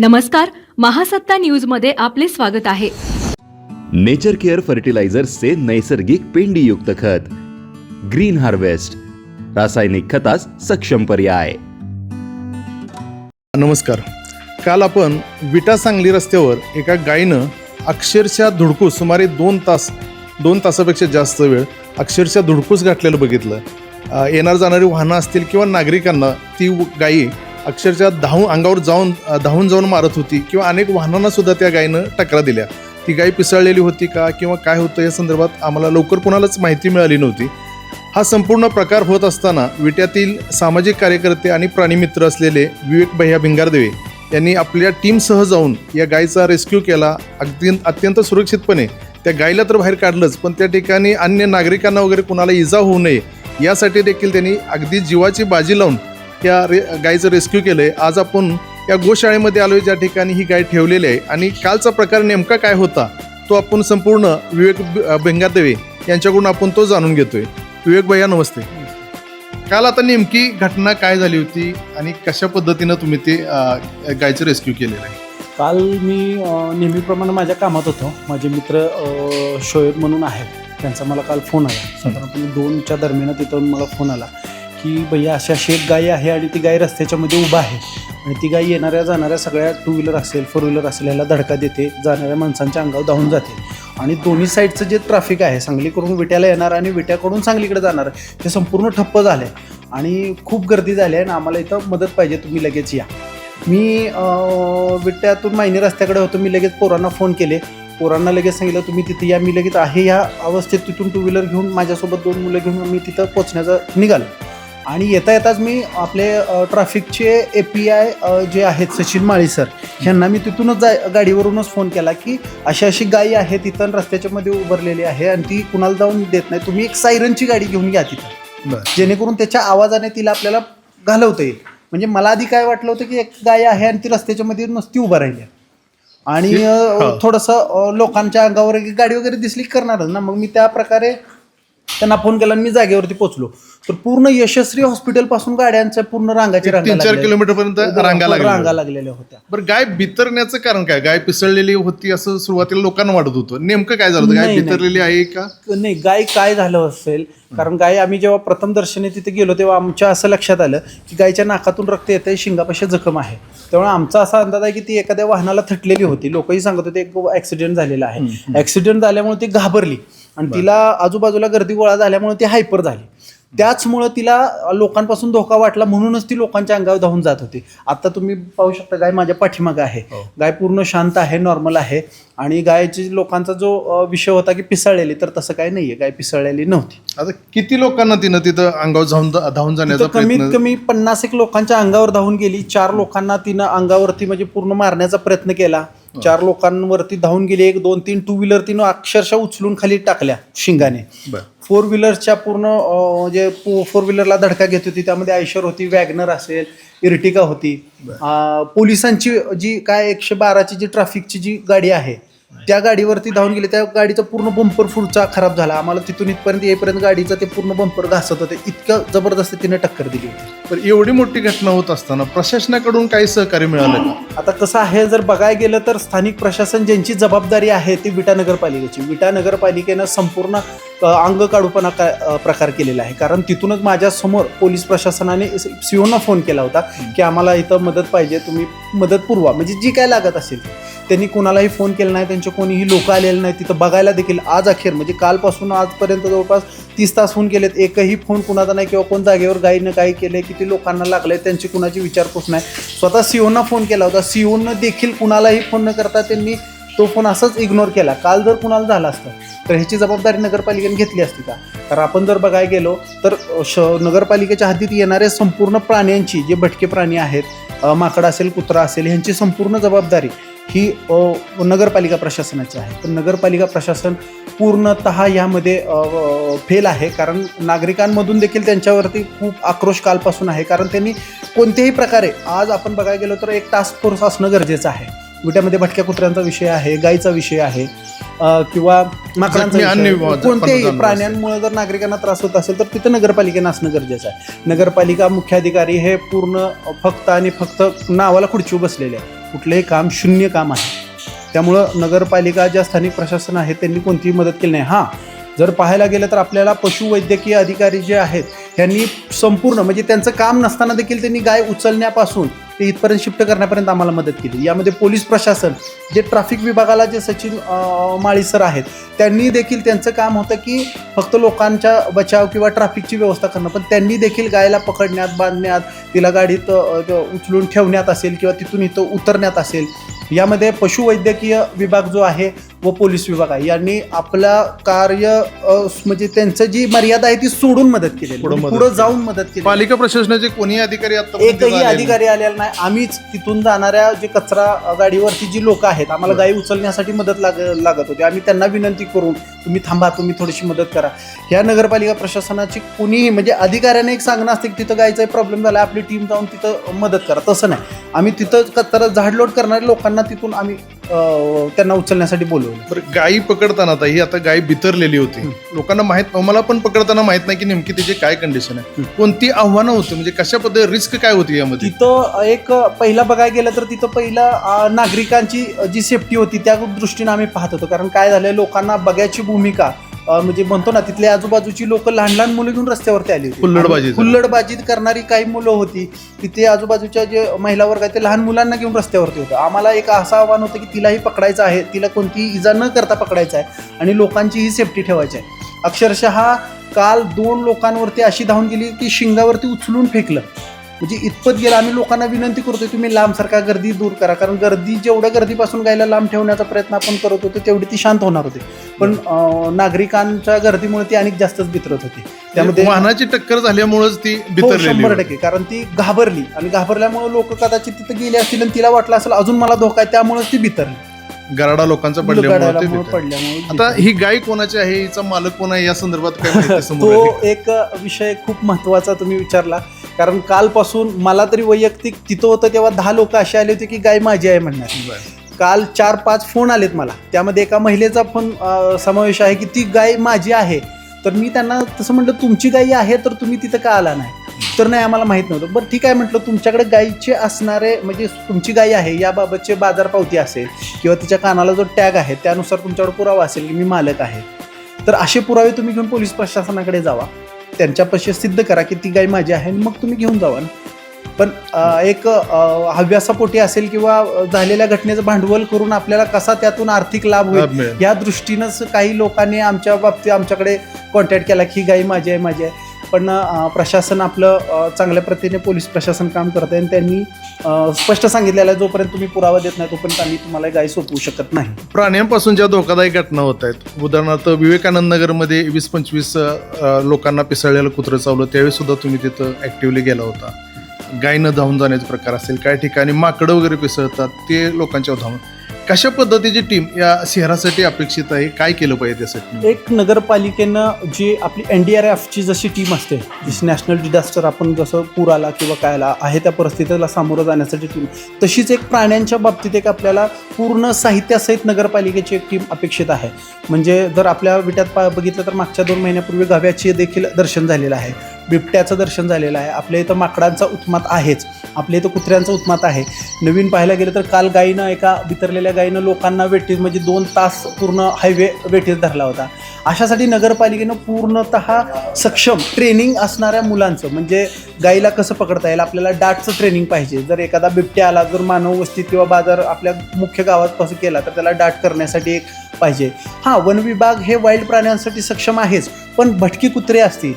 नमस्कार महासत्ता न्यूजमध्ये आपले स्वागत आहे. नेचर केअर फर्टिलायझर्सचे नैसर्गिक पेंडीयुक्त खत. Green harvest. रासायनिक खतास सक्षम पर्याय. नमस्कार. काल आपण विटा सांगली रस्त्यावर एका गायीनं अक्षरशः धुडकूस सुमारे दोन तास दोन तासापेक्षा जास्त वेळ अक्षरशः धुडकूस घातलेलं बघितलं. येणार जाणारी वाहनं असतील किंवा नागरिकांना ती गायी अक्षरशः धावून अंगावर जाऊन धावून जाऊन मारत होती किंवा अनेक वाहनांना सुद्धा त्या गायीनं टकरा दिल्या. ती गाय पिसळलेली होती का किंवा काय होतं या संदर्भात आम्हाला लवकर कुणालाच माहिती मिळाली नव्हती. हा संपूर्ण प्रकार होत असताना विट्यातील सामाजिक कार्यकर्ते आणि प्राणीमित्र असलेले विवेक भैया भिंगारदेवे यांनी आपल्या टीमसह जाऊन या गायीचा रेस्क्यू केला. अगदी अत्यंत सुरक्षितपणे त्या गायीला तर बाहेर काढलंच पण त्या ठिकाणी अन्य नागरिकांना वगैरे कुणाला इजा होऊ नये यासाठी देखील त्यांनी अगदी जीवाची बाजी लावून या रे गायीचं रेस्क्यू केलं आहे आज आपण या गोशाळेमध्ये आलो ज्या ठिकाणी ही गाय ठेवलेली आहे. आणि कालचा प्रकार नेमका काय होता तो आपण संपूर्ण विवेक बेंगादेवे यांच्याकडून आपण तो जाणून घेतोय. विवेक भैया नमस्ते. काल आता नेमकी घटना काय झाली होती आणि कशा पद्धतीनं तुम्ही ते गायचं रेस्क्यू केलेलं आहे? काल मी नेहमीप्रमाणे माझ्या कामात होतो. माझे मित्र शोएब म्हणून आहेत. त्यांचा मला काल फोन आला. साधारणपणे दोनच्या दरम्यान तिथून मला फोन आला. की भैया अशी अशी एक गाय आहे आणि ती गाय रस्त्याच्या मध्ये उभा आहे. आणि ती गाय येणाऱ्या जाणाऱ्या सगळ्या टू व्हीलर असेल फोर व्हीलर असेल याला धडका देते जाणाऱ्या माणसांच्या अंगावर धावून जाते. आणि दोन्ही साईडचं जे ट्रॅफिक आहे सांगलीकडून विट्याला येणार आणि विट्याकडून सांगलीकडे जाणार ते संपूर्ण ठप्प झालं आहे आणि खूप गर्दी झाली आहे आणि आम्हाला इथं मदत पाहिजे तुम्ही लगेच या. मी विट्यातून मायने रस्त्याकडे होतो मी लगेच पोरांना फोन केले. पोरांना लगेच सांगितलं तुम्ही तिथे या मी लगेच आहे या अवस्थेत तिथून टू व्हीलर घेऊन माझ्यासोबत दोन मुलं घेऊन मी तिथं पोचण्याचं निघालो. आणि येता येताच मी आपले ट्रॅफिकचे ए पी आय जे आहेत सचिन माळी सर ह्यांना मी तिथूनच जा गाडीवरूनच फोन केला की अशी अशी गायी आहे तिथं रस्त्याच्या मध्ये उभारलेली आहे आणि ती कुणाला जाऊन देत नाही. तुम्ही एक सायरनची गाडी घेऊन घ्या तिथं. जेणेकरून त्याच्या आवाजाने तिला आपल्याला घालवता येईल. म्हणजे मला आधी काय वाटलं होतं की एक गाय आहे आणि ती रस्त्याच्या मध्ये नुसती उभं राहिली. आणि थोडंसं लोकांच्या अंगावर गाडी वगैरे दिसली करणारच ना. मग मी त्या प्रकारे त्यांना फोन केला आणि मी जागेवरती पोहोचलो. तर पूर्ण यशस्वी हॉस्पिटलपासून गाड्यांच्या पूर्ण रांगाची रांगा तीन चार लागलेल्या. किलोमीटर पर्यंत रांगा लागल्या. रांगा लागलेल्या होत्या. बरं गाय बितरण्याचं कारण काय? गाय पिसळलेली होती असं सुरुवातीला लोकांना वाटत होतं. नेमकं काय झालं होतं? गाय नाही, नाही. बितरलेली आहे का? नाही गाय काय झालं असेल कारण गाय आम्ही जेव्हा प्रथम दर्शनी तिथे गेलो तेव्हा आमच्या असं लक्षात आलं की गायच्या नाकातून रक्त येतंय शिंगापाशी जखम आहे. त्यामुळे आमचा असा अंदाज आहे की ती एखाद्या वाहनाला थटलेली होती. लोकही सांगत होते एक ऍक्सिडेंट झालेला आहे. ऍक्सिडेंट झाल्यामुळे ती घाबरली. आणि तिला आजूबाजूला गर्दी गोळा झाल्यामुळे ती हायपर झाली. त्याचमुळं तिला लोकांपासून धोका वाटला म्हणूनच ती लोकांच्या अंगावर धावून जात होती. आता तुम्ही पाहू शकता गाय माझ्या पाठीमागं आहे. गाय पूर्ण शांत आहे नॉर्मल आहे. आणि गायची लोकांचा जो विषय होता की पिसळलेली तर तसं काही नाहीये. गाय पिसळलेली नव्हती. आता किती लोकांना तिनं तिथं अंगावर जाऊन धावून जाण्याचा कमीत कमी पन्नास एक लोकांच्या अंगावर धावून गेली. चार लोकांना तिनं अंगावरती म्हणजे पूर्ण मारण्याचा प्रयत्न केला. चार लोकांवरती धावून गेली एक दोन तीन टू व्हीलर तिनं अक्षरशः उचलून खाली टाकल्या शिंगाने. फोर व्हीलरच्या पूर्ण अं, जे फोर व्हीलरला धडका घेत होती त्यामध्ये आयशर होती वॅगनर असेल इर्टिका होती. पोलिसांची जी काय एकशे बाराची जी ट्रॅफिकची जी गाडी आहे त्या गाडीवरती धावून गेले त्या गाडीचा पूर्ण बंपर पुढचा खराब झाला. आम्हाला तिथून इथपर्यंत येईपर्यंत गाडीचं ते पूर्ण बंपर घासत होते. इतकं जबरदस्त तिने टक्कर दिली. होती तर एवढी मोठी घटना होत असताना प्रशासनाकडून काही सहकार्य मिळालं का? आता कसं आहे जर बघायला गेलं तर स्थानिक प्रशासन ज्यांची जबाबदारी आहे ती विटा नगरपालिकेची. विटा नगरपालिकेनं संपूर्ण अंग काढूपणा का प्रकार केलेला आहे. कारण तिथूनच माझ्यासमोर पोलीस प्रशासनाने सीओना फोन केला होता की आम्हाला इथं मदत पाहिजे तुम्ही मदत पुरवा. म्हणजे जी काय लागत असेल. त्यांनी कोणालाही फोन केला नाही त्यांचे कोणीही लोक आलेले नाही. तिथं बघायला देखील आज अखेर म्हणजे कालपासून आजपर्यंत जवळपास तीस तास होऊन गेलेत. एकही फोन कुणाचा नाही किंवा कोण जागेवर गाईनं काही केले किती लोकांना लागले त्यांची कुणाची विचारपूस नाही. स्वतः सीओना फोन केला होता. सीओनं देखील कुणालाही फोन न करता त्यांनी तो फोन असाच इग्नोर केला. काल जर कुणाला झाला असतं तर ह्याची जबाबदारी नगरपालिकेने घेतली असती का? तर आपण जर बघायला गेलो तर श नगरपालिकेच्या हद्दीत येणाऱ्या संपूर्ण प्राण्यांची जे भटके प्राणी आहेत माकडं माकड असेल कुत्रा असेल ह्यांची संपूर्ण जबाबदारी ही नगरपालिका प्रशासनाची आहे. तर नगरपालिका प्रशासन पूर्णतः यामध्ये फेल आहे. कारण नागरिकांमधून देखील त्यांच्यावरती खूप आक्रोश कालपासून आहे. कारण त्यांनी कोणत्याही प्रकारे आज आपण बघायला गेलो तर एक टास्क फोर्स असणं गरजेचं आहे. विट्यामध्ये भटक्या कुत्र्यांचा विषय आहे गायीचा विषय आहे. किंवा कोणत्याही प्राण्यांमुळे जर नागरिकांना त्रास होत असेल तर तिथं नगरपालिकेनं असणं गरजेचं आहे. नगरपालिका मुख्याधिकारी हे पूर्ण फक्त आणि फक्त नावाला खुर्चीवर बसलेले आहे. कुठलंही काम शून्य काम आहे. त्यामुळं नगरपालिका ज्या स्थानिक प्रशासन आहे त्यांनी कोणतीही मदत केली नाही. हां जर पाहायला गेलं तर आपल्याला पशुवैद्यकीय अधिकारी जे आहेत त्यांनी संपूर्ण म्हणजे त्यांचं काम नसताना देखील त्यांनी गाय उचलण्यापासून ते इथपर्यंत शिफ्ट करण्यापर्यंत आम्हाला मदत केली. यामध्ये पोलीस प्रशासन जे ट्रॅफिक विभागाला जे सचिन माळी सर आहेत त्यांनी देखील त्यांचं काम होतं की फक्त लोकांच्या बचाव किंवा ट्रॅफिकची व्यवस्था करणं. पण त्यांनी देखील गायला पकडण्यात बांधण्यात तिला गाडीत उचलून ठेवण्यात असेल किंवा तिथून इथं उतरण्यात असेल. यामध्ये पशुवैद्यकीय विभाग जो आहे व पोलीस विभाग आहे. यांनी आपला कार्य अं, म्हणजे त्यांचं जी मर्यादा आहे ती सोडून मदत केली पुढं मदत पुढे केली. जाऊन मदत केली पालिका प्रशासनाचे कोणी अधिकारी आता एकही अधिकारी आलेला नाही. आम्हीच तिथून जाणाऱ्या जे कचरा अ, गाडीवरती जी लोक आहेत आम्हाला. गाई उचलण्यासाठी मदत लाग लागत होती. आम्ही त्यांना विनंती करून तुम्ही थांबा तुम्ही थोडीशी मदत करा. ह्या नगरपालिका प्रशासनाची कुणीही म्हणजे अधिकाऱ्याने एक सांगणं असतं की तिथं गायचा प्रॉब्लेम झाला आपली टीम जाऊन तिथं मदत करा. तसं नाही. आम्ही तिथं कचरा झाडलोट करणाऱ्या लोकांना तिथून आम्ही अ, त्यांना उचलण्यासाठी बोलवलं. बरं गायी पकडताना आता ही आता गाय बितरलेली होती. लोकांना माहीत मला पण पकडताना माहीत नाही की नेमकी त्याची काय कंडिशन आहे. कोणती आव्हानं होती? म्हणजे कशा पद्धती रिस्क काय होती यामध्ये? तिथं एक पहिला बघायला गेलं तर तिथं पहिलं अं, नागरिकांची जी सेफ्टी होती त्या दृष्टीने आम्ही पाहत होतो. कारण काय झालंय लोकांना बघायची भूमिका म्हणजे म्हणतो ना तिथले आजूबाजूची लोक लहान लहान मुलं घेऊन रस्त्यावरती आली होती. हुल्लडबाजी हुल्लडबाजी करणारी काही मुलं होती तिथे आजूबाजूच्या जे महिला वर्ग आहे ते लहान मुलांना घेऊन रस्त्यावरती होतं. आम्हाला एक असं आव्हान होतं की तिलाही पकडायचं आहे तिला कोणतीही इजा न करता पकडायचं आहे आणि लोकांचीही सेफ्टी ठेवायची आहे. अक्षरशः काल दोन लोकांवरती अशी धावून गेली की शिंगावरती उचलून फेकलं. म्हणजे इतपत गेलं आम्ही लोकांना विनंती करतोय तुम्ही लांब सारखा गर्दी दूर करा. कारण गर्दी जेवढ्या गर्दीपासून गायला लांब ठेवण्याचा प्रयत्न आपण करत होतो तेवढी ती शांत होणार होती. पण नागरिकांच्या गर्दीमुळे ती अनेक जास्तच बितरत होती. त्यामध्ये वाहनाची टक्कर झाल्यामुळेच ती हो, शंभर. टक्के. कारण ती घाबरली. आणि घाबरल्यामुळे लोक कदाचित तिथे गेले असतील आणि तिला वाटलं असेल अजून मला धोका आहे त्यामुळे ती बितरली गराडा लोकांचा पडल्यामुळे ते आता. ही गाय कोणाची आहे? हिचा मालक कोण आहे? या संदर्भात काय माहिती समोर तो? एक विषय खूप महत्त्वाचा तुम्ही विचारला. कारण कालपासून मला तरी वैयक्तिक तिथं होतं तेव्हा दहा लोक असे आले होते की गाय माझी आहे म्हणणार. बरं. काल चार पाच फोन आलेत मला. त्यामध्ये एका महिलेचा अं, समावेश आहे की ती गाय माझी आहे. तर मी त्यांना तसं म्हटलं तुमची गाई आहे तर तुम्ही तिथं का आला नाही? तर नाही आम्हाला माहीत नव्हतं. बरं ठीक आहे म्हटलं तुमच्याकडे गायीचे असणारे म्हणजे तुमची गाय आहे याबाबतचे बाजार पावती असेल किंवा तिच्या कानाला जो टॅग आहे त्यानुसार तुमच्याकडे पुरावा असेल की मी मालक आहे. तर असे पुरावे तुम्ही घेऊन पोलीस प्रशासनाकडे जावा. त्यांच्यापाशी सिद्ध करा की ती गाय माझी आहे मग तुम्ही घेऊन जावा. ना पण एक हव्यासापोटी असेल किंवा झालेल्या घटनेचं भांडवल करून आपल्याला कसा त्यातून आर्थिक लाभ होईल. या दृष्टीनंच काही लोकांनी आमच्या बाबतीत आमच्याकडे कॉन्टॅक्ट केला की गाई माझी आहे माझी आहे. पण प्रशासन आपलं चांगल्या प्रतीने पोलीस प्रशासन काम करत आहे आणि त्यांनी स्पष्ट सांगितलेलं आहे जोपर्यंत तुम्ही पुरावा देत नाही तोपर्यंत आम्ही तुम्हाला गाय सोपवू शकत नाही. प्राण्यांपासून ज्या धोकादायक घटना होत आहेत उदाहरणार्थ विवेकानंद नगरमध्ये वीस पंचवीस लोकांना पिसळलेलं कुत्रं चावलं त्यावेळी सुद्धा तुम्ही तिथं ऍक्टिव्हली गेला होता. गायनं धावून जाण्याचे प्रकार असेल काही ठिकाणी माकडं वगैरे पिसळतात ते लोकांच्या धावून. कशा पद्धतीची टीम या शहरासाठी अपेक्षित आहे? काय केलं पाहिजे त्यासाठी? एक नगरपालिकेनं जी आपली एन डी आर एफची जशी टीम असते जशी नॅशनल डिझास्टर आपण जसं पूर आला किंवा काय आला आहे त्या परिस्थितीला सामोरं जाण्यासाठी टीम तशीच एक प्राण्यांच्या बाबतीत एक आपल्याला पूर्ण साहित्यासहित नगरपालिकेची एक टीम अपेक्षित आहे. म्हणजे जर आपल्या विट्यात पा बघितलं तर मागच्या दोन महिन्यापूर्वी गव्याचे देखील दर्शन झालेलं आहे. बिबट्याचं दर्शन झालेलं आहे. आपल्या इथं माकडांचा उत्मात आहेच. आपल्या इथं कुत्र्यांचा उत्मात आहे. नवीन पाहायला गेलं तर काल गायीनं एका बितरलेल्या गायीनं लोकांना वेटीत म्हणजे दोन तास पूर्ण हायवे वेटीत धरला होता. अशासाठी नगरपालिकेनं पूर्णतः सक्षम ट्रेनिंग असणाऱ्या मुलांचं म्हणजे गाईला कसं पकडता येईल? आपल्याला डाटचं ट्रेनिंग पाहिजे. जर एखादा बिबट्या आला जर मानव वस्तीत किंवा बाजार आपल्या मुख्य गावात कसं केला तर त्याला डाट करण्यासाठी एक पाहिजे. हां वन विभाग हे वाईल्ड प्राण्यांसाठी सक्षम आहेच पण भटकी कुत्रे असतील.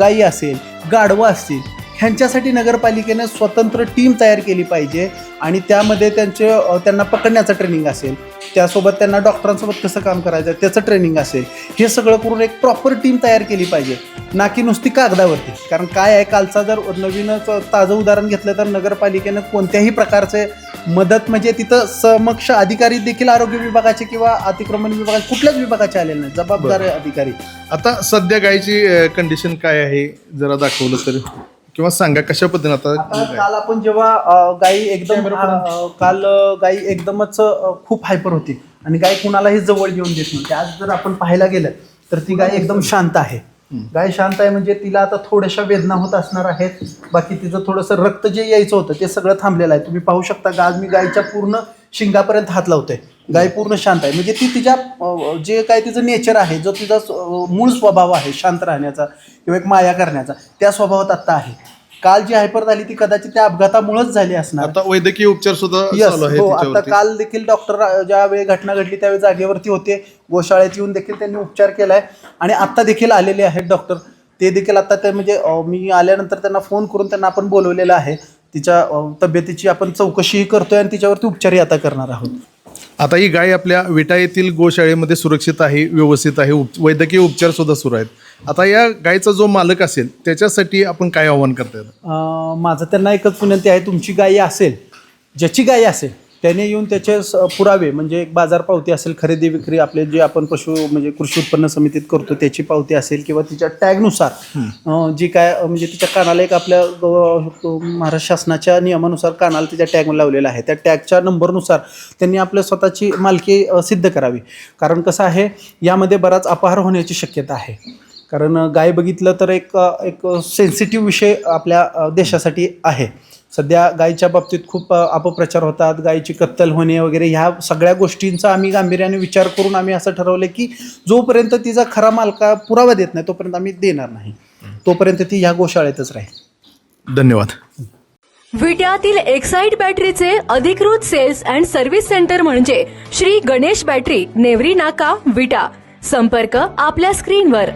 गायी असेल गाढवं असतील ह्यांच्यासाठी नगरपालिकेनं स्वतंत्र टीम तयार केली पाहिजे आणि त्यामध्ये त्यांचे त्यांना पकडण्याचं ट्रेनिंग असेल. त्यासोबत त्यांना डॉक्टरांसोबत कसं काम करायचं त्याचं ट्रेनिंग असेल. हे सगळं करून एक प्रॉपर टीम तयार केली पाहिजे. ना की नुसती कागदावरती. कारण काय आहे कालचा जर नवीनच ताजं उदाहरण घेतलं तर नगरपालिकेनं कोणत्याही प्रकारचे मदत म्हणजे तिथं समक्ष अधिकारी देखील आरोग्य विभागाचे किंवा अतिक्रमण विभागाचे कुठल्याच विभागाचे आलेले नाही जबाबदार. अधिकारी. आता सध्या गायची कंडिशन काय आहे जरा दाखवलं तर? किंवा सांगा कशा पद्धतीने आता काल आपण जेव्हा गाई एकदम काल गाई एकदमच खूप हायपर होती. आणि गाय कुणालाही जवळ येऊन देत नव्हती. आज जर आपण पाहायला गेलं तर ती गाय एकदम शांत आहे. गाय शांत आहे म्हणजे तिला आता थोड्याशा वेदना होत असणार आहेत. बाकी तिचं थोडंसं रक्त जे यायचं होतं ते सगळं थांबलेलं आहे. तुम्ही पाहू शकता का आज मी गायच्या पूर्ण शिंगापर्यंत हात लावते गाय पूर्ण शांत आहे. म्हणजे ती तिच्या जे काय तिचं नेचर आहे जो तिचा मूळ स्वभाव आहे शांत राहण्याचा किंवा एक माया करण्याचा त्या स्वभावात आत्ता आहे. काल जी हायपर झाली ती कदाचित त्या अपघातामुळेच झाली असणार. आता वैद्यकीय उपचार सुद्धा Yes, चालू आहे हो आता तिच्यावरती. काल देखील डॉक्टर ज्या वेळी घटना घडली त्यावेळी जागेवरती होते. गोशाळेत येऊन देखील त्यांनी उपचार केलाय. आणि आत्ता देखील आलेले आहेत डॉक्टर ते देखील आता ते म्हणजे अं, मी आल्यानंतर त्यांना फोन करून त्यांना आपण बोलवलेलं आहे. तिच्या अं, तब्येतीची आपण चौकशीही करतोय आणि तिच्यावरती उपचारही आता करणार आहोत. आता ही गाय आपल्या विटा येथील गोशाळेमध्ये सुरक्षित आहे व्यवस्थित आहे उप- वैद्यकीय उपचार सुद्धा सुरू आहेत. आता या गायचा जो मालक असेल त्याच्यासाठी आपण काय आव्हान करता येतं? माझं त्यांना एकच विनंती आहे तुमची गायी असेल ज्याची गाय असेल त्याने येऊन त्याचे स- पुरावे म्हणजे एक बाजार पावती असेल खरेदी विक्री आपले जे आपण पशु म्हणजे कृषी उत्पन्न समितीत करतो त्याची पावती असेल किंवा तिच्या टॅगनुसार जी काय म्हणजे तिच्या कानाला एक आपल्या महाराष्ट्र शासनाच्या नियमानुसार कानाला तिच्या टॅग लावलेला आहे. त्या टॅगच्या नंबरनुसार त्यांनी आपल्या स्वतःची मालकी सिद्ध करावी. कारण कसं आहे यामध्ये बराच अपहार होण्याची शक्यता आहे. कारण गाय बघितलं तर एक एक सेन्सिटिव्ह विषय आपल्या देशासाठी आहे. सध्या गायीच्या बाबतीत खूप अपप्रचार होतात गायीची कत्तल होणे वगैरे ह्या सगळ्या गोष्टींचा आम्ही गांभीर्याने विचार करून आम्ही असं ठरवलं की जोपर्यंत तिचा खरा मालका पुरावा देत नाही तोपर्यंत आम्ही देणार नाही. तोपर्यंत ती ह्या गोशाळेतच राहील. धन्यवाद. विट्यातील एक्साइड बॅटरीचे अधिकृत सेल्स अँड सर्व्हिस सेंटर म्हणजे श्री गणेश बॅटरी नेवरी नाका विटा. संपर्क आपल्या स्क्रीनवर